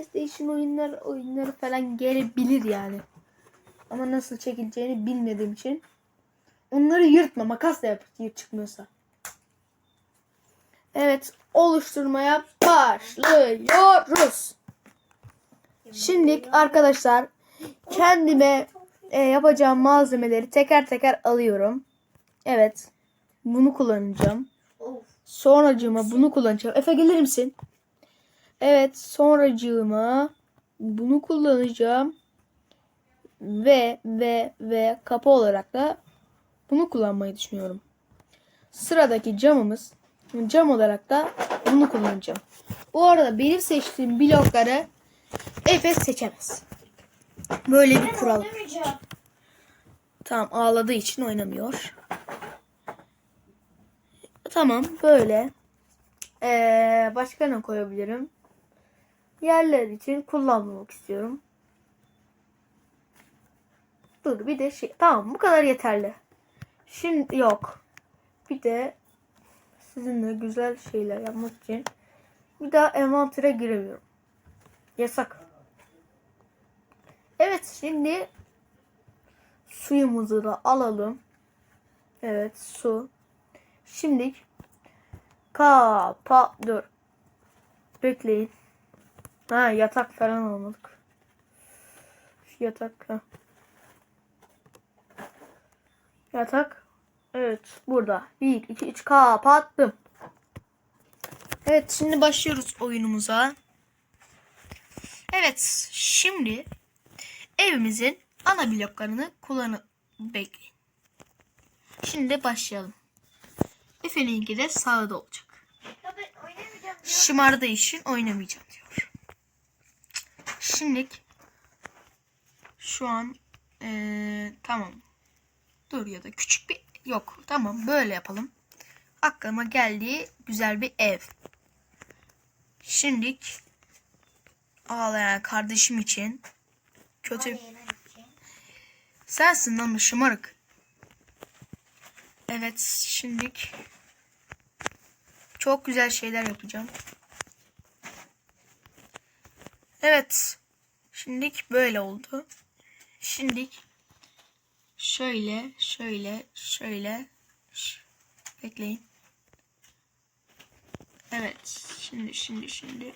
PlayStation oyunlar oyunları falan gelebilir yani. Ama nasıl çekileceğini bilmediğim için onları yırtma makasla yap yırt çıkmıyorsa. Evet oluşturmaya başlıyoruz. Şimdi arkadaşlar kendime e, yapacağım malzemeleri teker teker alıyorum. Evet. Bunu kullanacağım. Sonracığıma bunu kullanacağım. Efe gelir misin? Evet sonracığıma bunu kullanacağım. Ve ve ve kapı olarak da bunu kullanmayı düşünüyorum. Sıradaki camımız cam olarak da bunu kullanacağım. Bu arada benim seçtiğim blokları Efe seçemez. Böyle bir kural. Tamam ağladığı için oynamıyor. Tamam böyle. Ee, başka ne koyabilirim? Yerler için kullanmamak istiyorum. Dur bir de şey. Tamam bu kadar yeterli. Şimdi yok. Bir de sizinle güzel şeyler yapmak için bir daha envantere giremiyorum. Yasak. Evet şimdi suyumuzu da alalım. Evet su. Şimdi kapa dur. Bekleyin. Ha yatak falan almadık. Şu yatak. Ha. Yatak. Evet burada. 1 2 3 kapattım. Evet şimdi başlıyoruz oyunumuza. Evet şimdi evimizin ana bloklarını kullanıp bekleyin. Şimdi başlayalım. Efe'ninki de sağda olacak. Şımardığı için oynamayacağım diyor. Şimdi şu an eee, tamam. Dur ya da küçük bir yok. Tamam böyle yapalım. Aklıma geldiği güzel bir ev. Şimdi ağlayan kardeşim için kötü sensin lan şımarık. Evet şimdi çok güzel şeyler yapacağım. Evet. Şimdilik böyle oldu. Şimdilik şöyle, şöyle, şöyle. Bekleyin. Evet. Şimdi, şimdi, şimdi.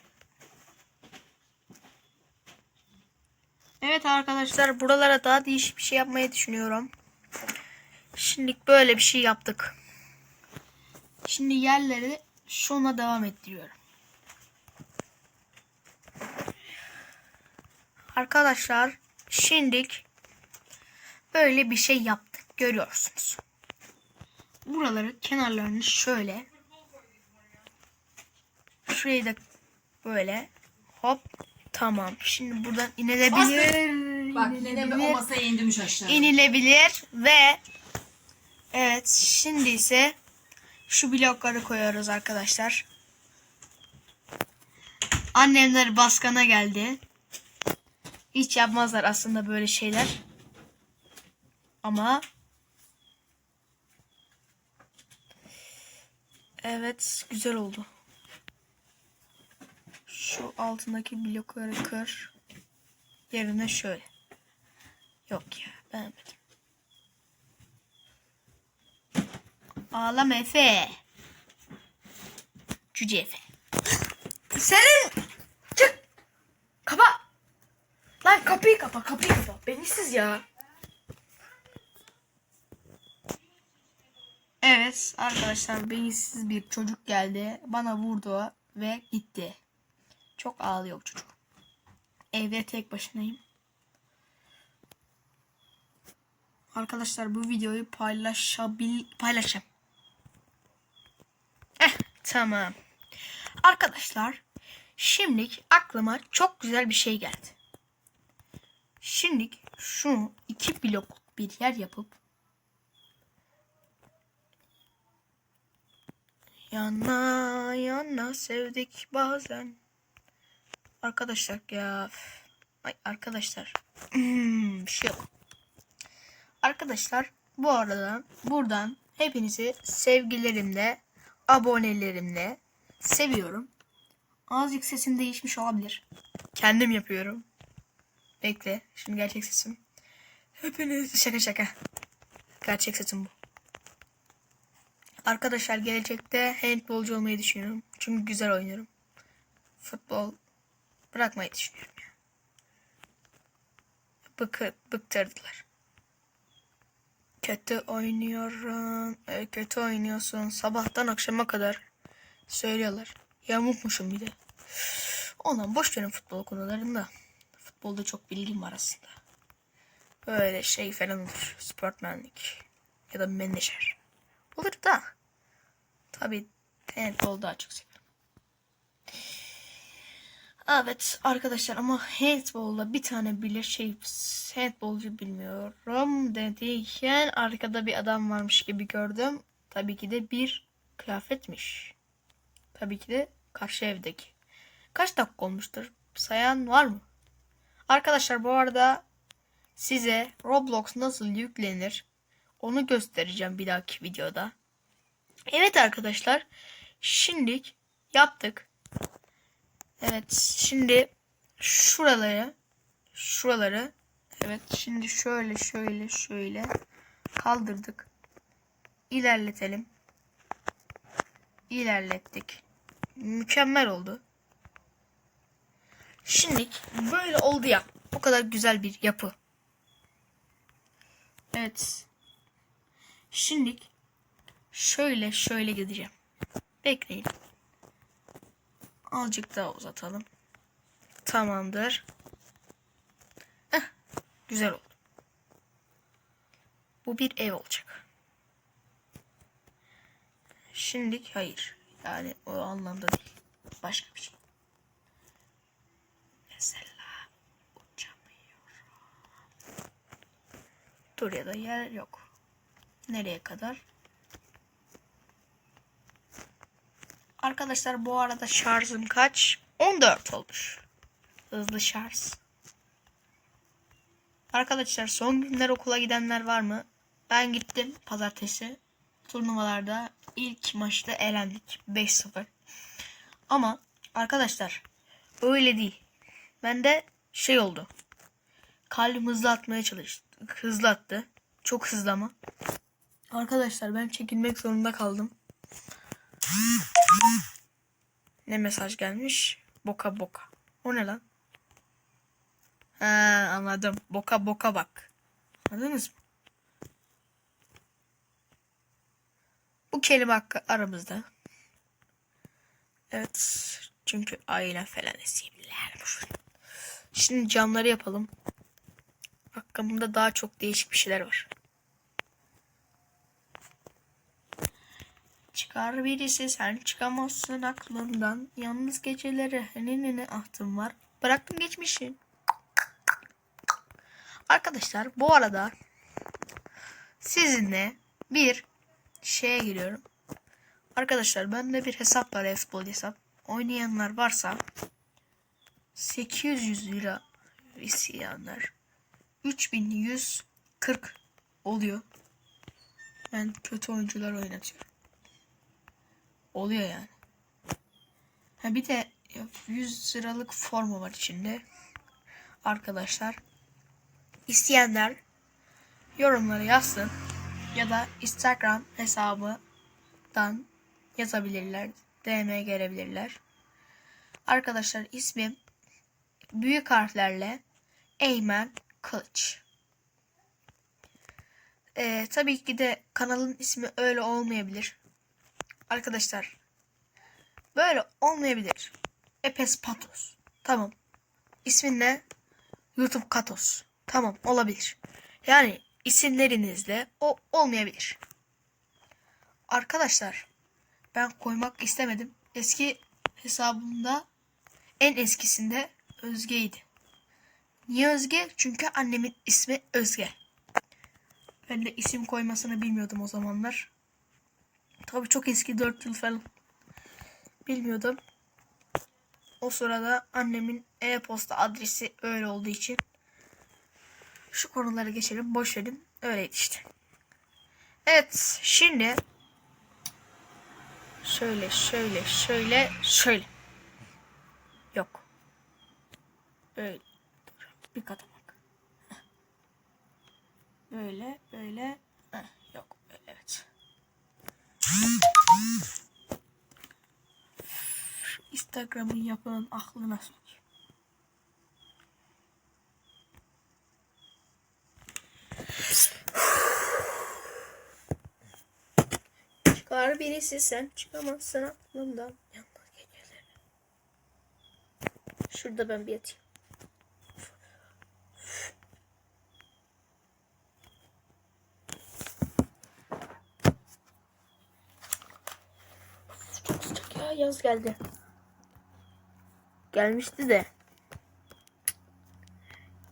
Evet arkadaşlar buralara daha değişik bir şey yapmayı düşünüyorum. Şimdilik böyle bir şey yaptık. Şimdi yerleri şuna devam ettiriyorum. Arkadaşlar şimdilik böyle bir şey yaptık. Görüyorsunuz. Buraları kenarlarını şöyle şurayı da böyle hop tamam. Şimdi buradan inilebilir. Bak yine o masaya indirmiş aşağı. inilebilir ve evet şimdi ise şu blokları koyuyoruz arkadaşlar. Annemler baskana geldi. Hiç yapmazlar aslında böyle şeyler. Ama Evet, güzel oldu. Şu altındaki blokları kır. Yerine şöyle. Yok ya, beğenmedim. Ağlama Efe. Cüce Efe. Senin çık. Kapa. Lan kapıyı kapa, kapıyı kapa. Benisiz ya. Evet arkadaşlar beyinsiz bir çocuk geldi. Bana vurdu ve gitti. Çok ağlıyor çocuk. Evde tek başınayım. Arkadaşlar bu videoyu paylaşabil paylaşacağım. Eh tamam. Arkadaşlar şimdilik aklıma çok güzel bir şey geldi. Şimdi şunu iki blok bir yer yapıp Yana yana sevdik bazen. Arkadaşlar ya. Ay arkadaşlar. Hmm, bir şey yok. Arkadaşlar bu arada buradan hepinizi sevgilerimle, abonelerimle seviyorum. Azıcık sesim değişmiş olabilir. Kendim yapıyorum. Bekle. Şimdi gerçek sesim. Hepiniz şaka şaka. Gerçek sesim bu. Arkadaşlar gelecekte handbolcu olmayı düşünüyorum. Çünkü güzel oynuyorum. Futbol bırakmayı düşünüyorum. ya. Bıkı, bıktırdılar. Kötü oynuyorum. e, kötü oynuyorsun. Sabahtan akşama kadar söylüyorlar. Yamukmuşum bir de. Ondan boş verin futbol konularında. Futbolda çok bilgim var aslında. Böyle şey falan olur. Sportmenlik. Ya da menajer. Olur da. Tabii handball daha çok severim. Evet arkadaşlar ama handball'da bir tane bile şey handballcu bilmiyorum dediyken arkada bir adam varmış gibi gördüm. Tabii ki de bir kıyafetmiş. Tabii ki de karşı evdeki. Kaç dakika olmuştur? Sayan var mı? Arkadaşlar bu arada size Roblox nasıl yüklenir onu göstereceğim bir dahaki videoda. Evet arkadaşlar. Şimdilik yaptık. Evet şimdi şuraları şuraları evet şimdi şöyle şöyle şöyle kaldırdık. İlerletelim. İlerlettik. Mükemmel oldu. Şimdilik böyle oldu ya. O kadar güzel bir yapı. Evet. Şimdilik şöyle şöyle gideceğim. Bekleyin. Azıcık daha uzatalım. Tamamdır. Heh, güzel oldu. Bu bir ev olacak. Şimdilik hayır. Yani o anlamda değil. Başka bir şey. Mesela uçamıyorum. Dur ya da yer yok. Nereye kadar? Arkadaşlar bu arada şarjım kaç? 14 olmuş. Hızlı şarj. Arkadaşlar son günler okula gidenler var mı? Ben gittim pazartesi. Turnuvalarda ilk maçta elendik. 5-0. Ama arkadaşlar öyle değil. Bende şey oldu. Kalbim hızlı atmaya çalıştı. Hızlı attı. Çok hızlı ama. Arkadaşlar ben çekilmek zorunda kaldım. Ne mesaj gelmiş? Boka boka. O ne lan? Ha anladım. Boka boka bak. Anladınız mı? Bu kelime hakkı aramızda. Evet. Çünkü aile falan esimler. Şimdi camları yapalım. Hakkımda daha çok değişik bir şeyler var. Çıkar birisi sen çıkamazsın aklımdan. Yalnız gecelere henene ahtım var. Bıraktım geçmişi. Arkadaşlar bu arada sizinle bir şeye giriyorum. Arkadaşlar bende bir hesap var futbol hesap. Oynayanlar varsa 800 lira isteyenler 3140 oluyor. Ben kötü oyuncular oynatıyorum. Oluyor yani. Ha bir de 100 liralık forma var içinde. Arkadaşlar isteyenler yorumlara yazsın ya da Instagram hesabından yazabilirler. DM gelebilirler. Arkadaşlar ismim büyük harflerle Eymen Kılıç. Ee, tabii ki de kanalın ismi öyle olmayabilir. Arkadaşlar böyle olmayabilir. Epes Patos. Tamam. İsmin ne? YouTube Katos. Tamam olabilir. Yani isimlerinizle o olmayabilir. Arkadaşlar ben koymak istemedim. Eski hesabımda en eskisinde Özge'ydi. Niye Özge? Çünkü annemin ismi Özge. Ben de isim koymasını bilmiyordum o zamanlar. Tabii çok eski 4 yıl falan. Bilmiyordum. O sırada annemin e-posta adresi öyle olduğu için şu konuları geçelim. Boş verin. Öyleydi işte. Evet. Şimdi şöyle şöyle şöyle şöyle. Yok. Öyle. Dur. Bir kata bak. Heh. Böyle, böyle. Yok, böyle, evet. Instagram'ın yapının aklına sok. Çıkar birisi sen çıkamazsın aklımdan. Yanmaz geceleri. Şurada ben bir yatayım. Çok sıcak ya yaz geldi. Gelmişti de.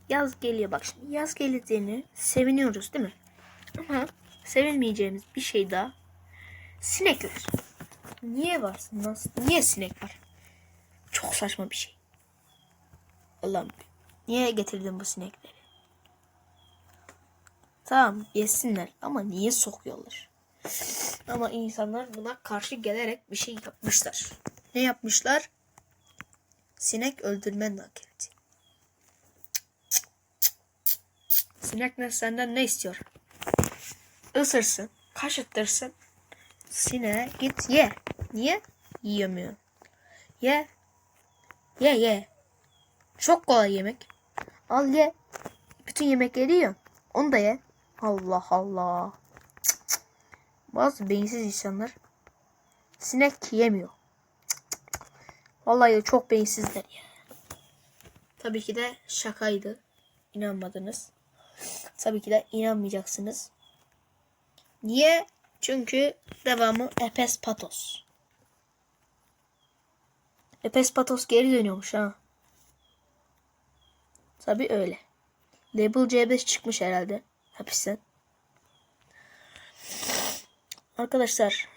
Yaz geliyor bak şimdi yaz geleceğini seviniyoruz değil mi? Ama sevinmeyeceğimiz bir şey daha Sinekler. Niye varsın? Nasıl? Niye sinek var? Çok saçma bir şey. Allah'ım. Niye getirdin bu sinekleri? Tamam yesinler ama niye sokuyorlar? Ama insanlar buna karşı gelerek bir şey yapmışlar. Ne yapmışlar? Sinek öldürme naketi. Sinek ne senden ne istiyor? Isırsın, kaşıttırsın, Sine git ye. Niye? Yiyemiyor. Ye. Ye ye. Çok kolay yemek. Al ye. Bütün yemekleri yiyor. Onu da ye. Allah Allah. Bazı beyinsiz insanlar sinek yemiyor. Vallahi çok beyinsizler ya. Tabii ki de şakaydı. İnanmadınız. Tabii ki de inanmayacaksınız. Niye? Çünkü devamı Epes Patos. Epes Patos geri dönüyormuş ha. Tabi öyle. Label C5 çıkmış herhalde hapisten. Arkadaşlar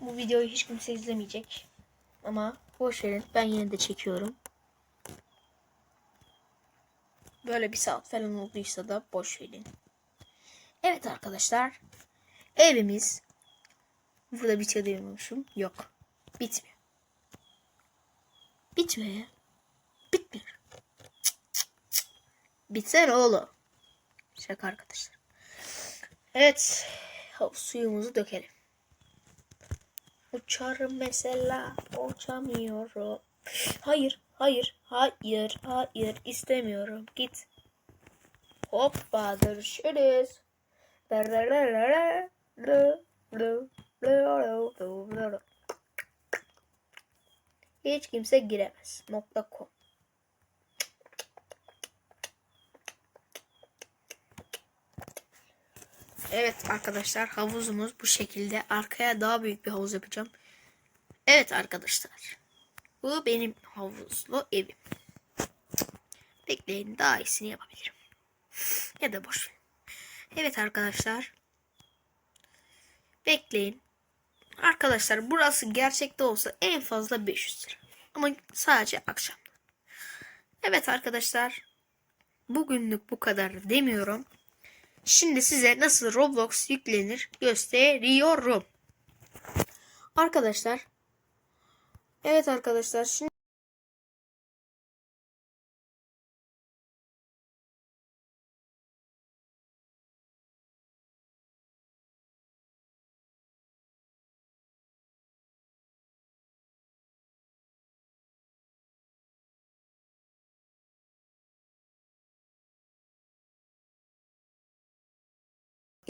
bu videoyu hiç kimse izlemeyecek. Ama boş verin ben yine de çekiyorum. Böyle bir saat falan olduysa da boş verin. Evet arkadaşlar Evimiz burada bitiyor diyormuşum. Yok. Bitmiyor. Bitmiyor ya. Bitmiyor. Bitsene oğlum. Şaka arkadaşlar. Evet. Suyumuzu dökelim. Uçarım mesela. Uçamıyorum. Hayır. Hayır. Hayır. Hayır. istemiyorum. Git. Hoppa görüşürüz. Hiç kimse giremez. Nokta com. Evet arkadaşlar havuzumuz bu şekilde. Arkaya daha büyük bir havuz yapacağım. Evet arkadaşlar. Bu benim havuzlu evim. Bekleyin daha iyisini yapabilirim. Ya da boş. Evet arkadaşlar. Bekleyin. Arkadaşlar burası gerçekte olsa en fazla 500 lira. Ama sadece akşam. Evet arkadaşlar. Bugünlük bu kadar demiyorum. Şimdi size nasıl Roblox yüklenir gösteriyorum. Arkadaşlar. Evet arkadaşlar. Şimdi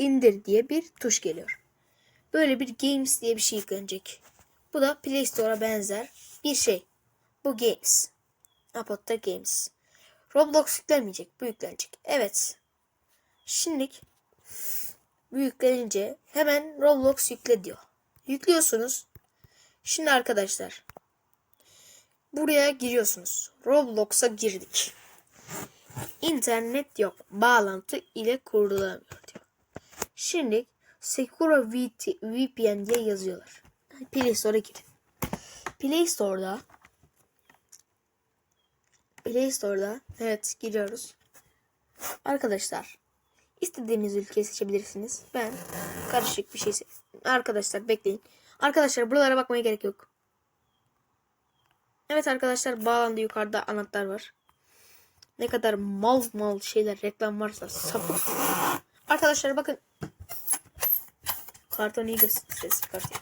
indir diye bir tuş geliyor. Böyle bir Games diye bir şey yüklenecek. Bu da Play Store'a benzer bir şey. Bu Games. Apple'da Games. Roblox yüklenmeyecek. Bu yüklenecek. Evet. Şimdilik bu yüklenince hemen Roblox yükle diyor. Yüklüyorsunuz. Şimdi arkadaşlar buraya giriyorsunuz. Roblox'a girdik. İnternet yok. Bağlantı ile kurulamıyor diyor. Şimdi Secure VPN diye yazıyorlar. Play Store'a girin. Play Store'da Play Store'da evet giriyoruz. Arkadaşlar istediğiniz ülkeyi seçebilirsiniz. Ben karışık bir şey. Arkadaşlar bekleyin. Arkadaşlar buralara bakmaya gerek yok. Evet arkadaşlar bağlandı yukarıda anahtar var. Ne kadar mal mal şeyler reklam varsa sapın. Arkadaşlar bakın. Karton iyi göster- ses çıkartıyor.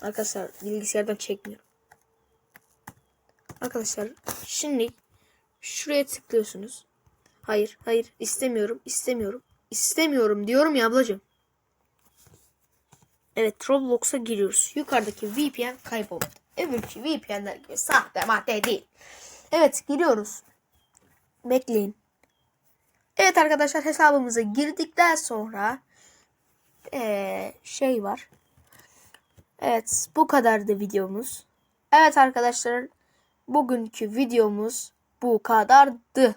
Arkadaşlar bilgisayardan çekmiyorum. Arkadaşlar şimdi şuraya tıklıyorsunuz. Hayır, hayır istemiyorum, istemiyorum. İstemiyorum diyorum ya ablacığım. Evet Roblox'a giriyoruz. Yukarıdaki VPN kayboldu. Öbürkü VPN'ler gibi sahte madde değil. Evet giriyoruz. Bekleyin. Evet arkadaşlar hesabımıza girdikten sonra eee, şey var. Evet bu kadardı videomuz. Evet arkadaşlar bugünkü videomuz bu kadardı.